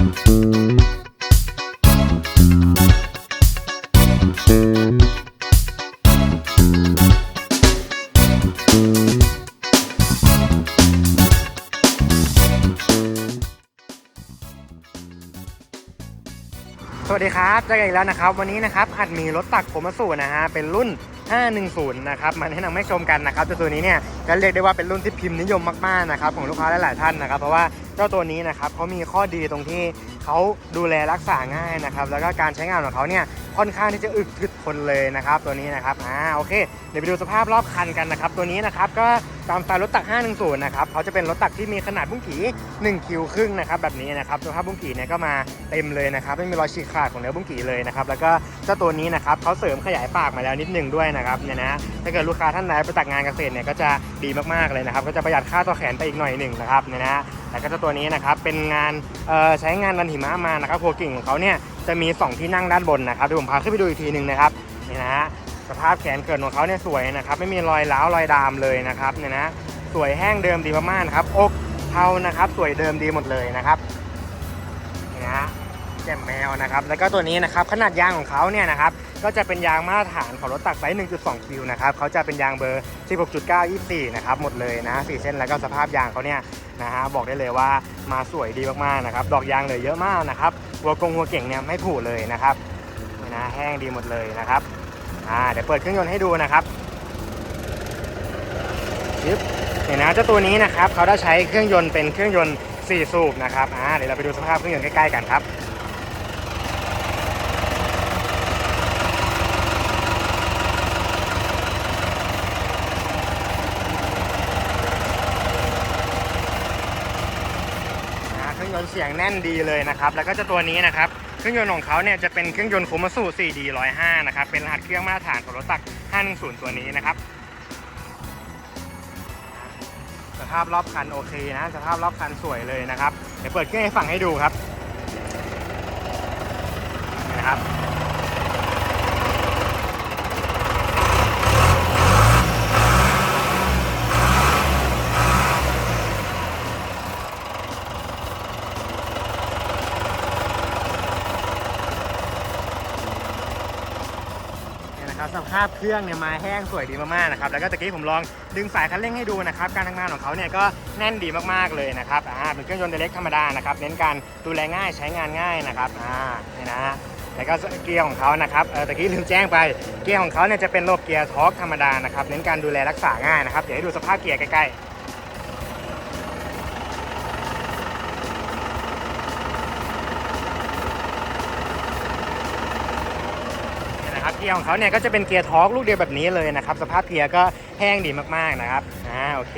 สวัสดีครับเจอกันอีกแล้วนะครับ วันนี้นะครับอัดมีรถตักโคมาสูนะฮะเป็นรุ่น 510 นะครับมาแนะนำให้ชมกันนะครับเจ้าตัวนี้เนี่ยก็เรียกได้ว่าเป็นรุ่นที่พิมพ์นิยมมากๆนะครับของลูกค้าหลายๆท่านนะครับ เพราะว่า จ้าตัวนี้นะครับเขามีข้อดีตรงที่เขาดูแลรักษาง่ายนะครับ แล้วก็การใช้งานของเขาเนี่ยค่อนข้างที่จะอึดถึกทนเลยนะครับ ตัวนี้นะครับอ่าโอเค เดี๋ยวไปดูสภาพรอบคันกันนะครับ ตัวนี้นะครับก็ตามสไตล์รถตัก 510 นะครับเขาจะเป็นรถตักที่มีขนาดบุ้งกี่1คิวครึ่งนะครับแบบนี้นะครับสภาพบุ้งกี่เนี่ยก็มาเต็มเลยนะครับไม่มีรอยฉีกขาดของเนื้อบุ้งกี่เลยนะครับแล้วก็เจ้าตัวนี้นะครับเขาเสริมขยายปากมาแล้วนิดหนึงด้วยนะครับเนี่ยนะถ้าเกิดลูกค้าท่านไหนไปตักงานเกษตรเนี่ยก็จะดีมากๆเลยนะครับก็จะประหยัดค่าตัวแขนไปอีกหน่อยหนึ่งนะครับเนี่ยนะ แล้วก็จ้าตัวนี้นะครับเป็นงานใช้งานรันหิมะมานะครับหัวกิ่งของเขาเนี่ยจะมีสองที่นั่งด้านบนนะครับเดี๋ยวผมพาขึ้นไปดูอีกทีหนึ่งนะครับนี่นะฮะสภาพแขนเกิดของเขาเนี่ยสวยนะครับไม่มีรอยร้าวรอยดามเลยนะครับเนี่ยนะสวยแห้งเดิมดีมากๆนะครับอกเทานะครับสวยเดิมดีหมดเลยนะครับนี่นะฮะแจ่มแมวนะครับแล้วก็ตัวนี้นะครับขนาดยางของเขาเนี่ยนะครับก็จะเป็นยางมาตรฐานของรถตักไซส์ 1.2 คิวนะครับเขาจะเป็นยางเบอร์ 16.9 24 นะครับหมดเลยนะสี่เส้นแล้วก็สภาพยางเขาเนี่ย นะฮะบอกได้เลยว่ามาสวยดีมากๆนะครับ ดอกยางเหลยเยอะมากนะครับหัวกงหัวเก่งเนี่ยไม่ผุเลยนะครับนะแห้งดีหมดเลยนะครับอ่าเดี๋ยวเปิดเครื่องยนต์ให้ดูนะครับยึบเห็นนะเจ้าตัวนี้นะครับเขาได้ใช้เครื่องยนต์เป็นเครื่องยนต์4สูบนะครับอ่าเดี๋ยวเราไปดูสภาพเครื่องยนต์ใกล้ๆกันครับอ่า เสียงแน่นดีเลยนะครับ แล้วก็จะตัวนี้นะครับ เครื่องยนต์ของเขาเนี่ยจะเป็นเครื่องยนต์โคมาสุ 4D 105 นะครับ เป็นรหัสเครื่องมาตรฐานของรถตัก 510 ตัวนี้นะครับ สภาพรอบคันโอเคนะ สภาพรอบคันสวยเลยนะครับ เดี๋ยวเปิดเครื่องให้ฟังให้ดูครับนะครับ เนี่ยนะครับ สภาพเครื่องเนี่ยมาแห้งสวยดีมากๆนะครับแล้วก็ตะกี้ผมลองดึงสายคันเร่งให้ดูนะครับการทำงานของเขาเนี่ยก็แน่นดีมากๆเลยนะครับอ่าเป็นเครื่องยนต์เล็กธรรมดานะครับเน้นการดูแลง่ายใช้งานง่ายนะครับอ่าเนี่ยนะฮะแล้วก็เกียร์ของเขานะครับเออตะกี้ลืมแจ้งไปเกียร์ของเขาเนี่ยจะเป็นระบบเกียร์ทอร์กธรรมดานะครับเน้นการดูแลรักษาง่ายนะครับเดี๋ยวให้ดูสภาพเกียร์ใกล้ๆ เนี่ย นะครับเกียร์ของเขาเนี่ยก็จะเป็นเกียร์ทอร์กลูกเดียวแบบนี้เลยนะครับสภาพเกียร์ก็แห้งดีมากๆนะครับอ่าโอเค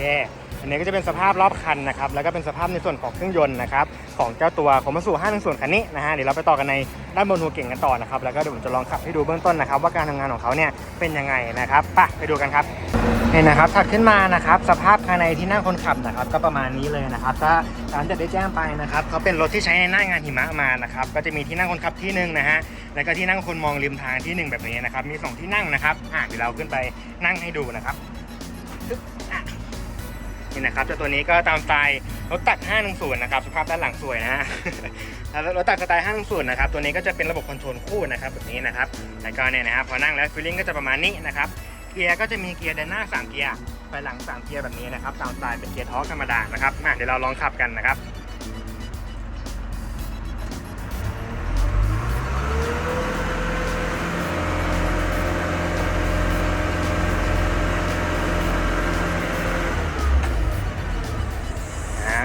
อันนี้ก็จะเป็นสภาพรอบคันนะครับแล้วก็เป็นสภาพในส่วนของเครื่องยนต์นะครับ ของเจ้าตัวของมาสู่5 1ส่วนคันนี้นะฮะเดี๋ยวเราไปต่อกันในด้านบนหัวเก่งกันต่อนะครับแล้วก็เดี๋ยวผมจะลองขับให้ดูเบื้องต้นนะครับ ว่าการทำงานของเขาเนี่ยเป็นยังไงนะครับไปไปดูกันครับนี่นะครับถัดขึ้นมานะครับสภาพภายในที่นั่งคนขับนะครับก็ประมาณนี้เลยนะครับถ้าตามที่ได้แจ้งไปนะครับเขาเป็นรถที่ใช้ในหน้างานหิมะมานะครับก็จะมีที่นั่งคนขับที่หนึ่งนะฮะแล้วก็ที่นั่งคนมองริมทางที่หนึ่งแบบนี้นะครับมีสองที่นั่งนะครับอะเดี๋ยวเราขึ้นไปนั่งให้ดูนะครับปึ๊บอะ นี่นะครับเจ้าตัวนี้ก็ตามสไตล์รถตัก510นะครับสภาพด้านหลังสวยนะฮะแล้วรถตักสไตล์510นะครับตัวนี้ก็จะเป็นระบบคอนโทรลคู่นะครับแบบนี้นะครับแล้วก็เนี่ยนะครับพอนั่งแล้วฟีลลิ่งก็จะประมาณนี้นะครับเกียร์ก็จะมีเกียร์เดินหน้า 3 เกียร์ไปหลัง 3 เกียร์แบบนี้นะครับตามสไตล์เป็นเกียร์ทอร์กธรรมดานะครับมาเดี๋ยวเราลองขับกันนะครับ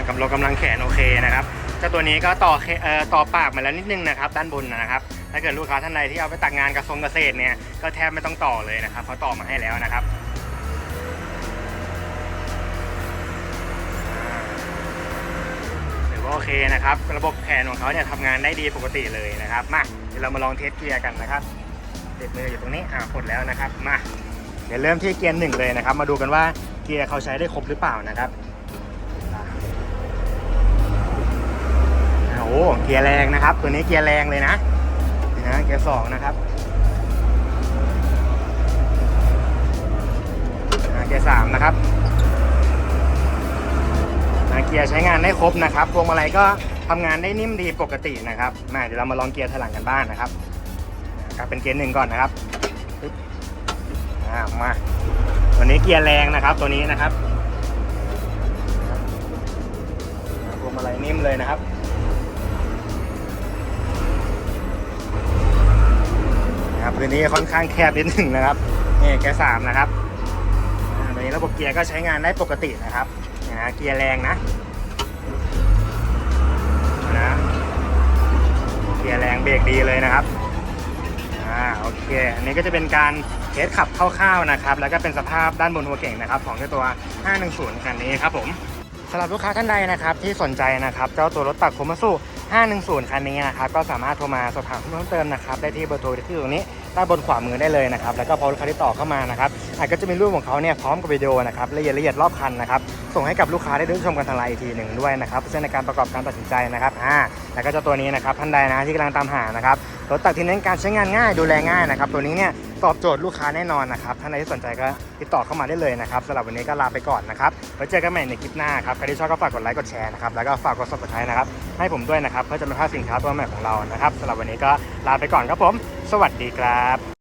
อ่ากำลังกำลังแขนโอเคนะครับเจ้าตัวนี้ก็ต่อเอ่อต่อปากมาแล้วนิดนึงนะครับ ด้านบนนะครับ ถ้าเกิดลูกค้าท่านใดที่เอาไปตักงานกระทรวงเกษตรเนี่ยก็แทบไม่ต้องต่อเลยนะครับเขาต่อมาให้แล้วนะครับอ่าถือว่าโอเคนะครับ ระบบแขนของเขาเนี่ยทำงานได้ดีปกติเลยนะครับ มาเดี๋ยวเรามาลองเทสเกียร์กันนะครับเด็ดมืออยู่ตรงนี้อ่าปลดแล้วนะครับมาเดี๋ยวเริ่มที่เกียร์หนึ่งเลยนะครับ มาดูกันว่าเกียร์เขาใช้ได้ครบหรือเปล่านะครับ โอ้เกียร์แรงนะครับ ตัวนี้เกียร์แรงเลยนะนะเกียร์สองนะครับเกียร์สามนะครับเกียร์ใช้งานได้ครบนะครับพวงมาลัยก็ทำงานได้นิ่มดีปกตินะครับมาเดี๋ยวเรามาลองเกียร์ถลังกันบ้างนะครับนะครับเป็นเกียร์หนึ่งก่อนนะครับมาวันนี้เกียร์แรงนะครับตัวนี้นะครับพวงมาลัยนิ่มเลยนะครับ ครับพื้นที่ค่อนข้างแคบนิดหนึ่งนะครับนี่แกสามนะครับอ่าตอนนี้ระบบเกียร์ก็ใช้งานได้ปกตินะครับนะเกียร์แรงนะนะเกียร์แรงเบรกดีเลยนะครับอ่าโอเค อันนี้ก็จะเป็นการเทสขับคร่าวๆนะครับ แล้วก็เป็นสภาพด้านบนหัวเก่งนะครับ ของเจ้าตัว 510 คันนี้ครับผมสำหรับลูกค้าท่านใดนะครับที่สนใจนะครับเจ้าตัวรถตักโคมาสุ 510 คันนี้นะครับก็สามารถโทรมาสอบถามเพิ่มเติมนะครับได้ที่เบอร์โทรที่ตรงนี้ด้านบนขวามือได้เลยนะครับแล้วก็พอลูกค้าที่ต่อเข้ามานะครับอาจก็จะมีรูปของเขาเนี่ยพร้อมกับวิดีโอนะครับละเอียดละเอียดรอบคันนะครับส่งให้กับลูกค้าได้ดูชมกันทางไลน์อีกทีหนึ่งด้วยนะครับเพื่อใช้ในการประกอบการตัดสินใจนะครับอ่าแล้วก็เจ้าตัวนี้นะครับท่านใดนะที่กำลังตามหานะครับรถตักที่เน้นการใช้งานง่ายดูแลง่ายนะครับตัวนี้เนี่ย ตอบโจทย์ลูกค้าแน่นอนนะครับท่านใดที่สนใจก็ติดต่อเข้ามาได้เลยนะครับสำหรับวันนี้ก็ลาไปก่อนนะครับไว้เจอกันใหม่ในคลิปหน้าครับใครที่ชอบก็ฝากกดไลค์กดแชร์นะครับแล้วก็ฝากกด subscribe นะครับให้ผมด้วยนะครับเพื่อจะไม่พลาดสินค้าตัวใหม่ของเรานะครับสำหรับวันนี้ก็ลาไปก่อนครับผม สวัสดีครับ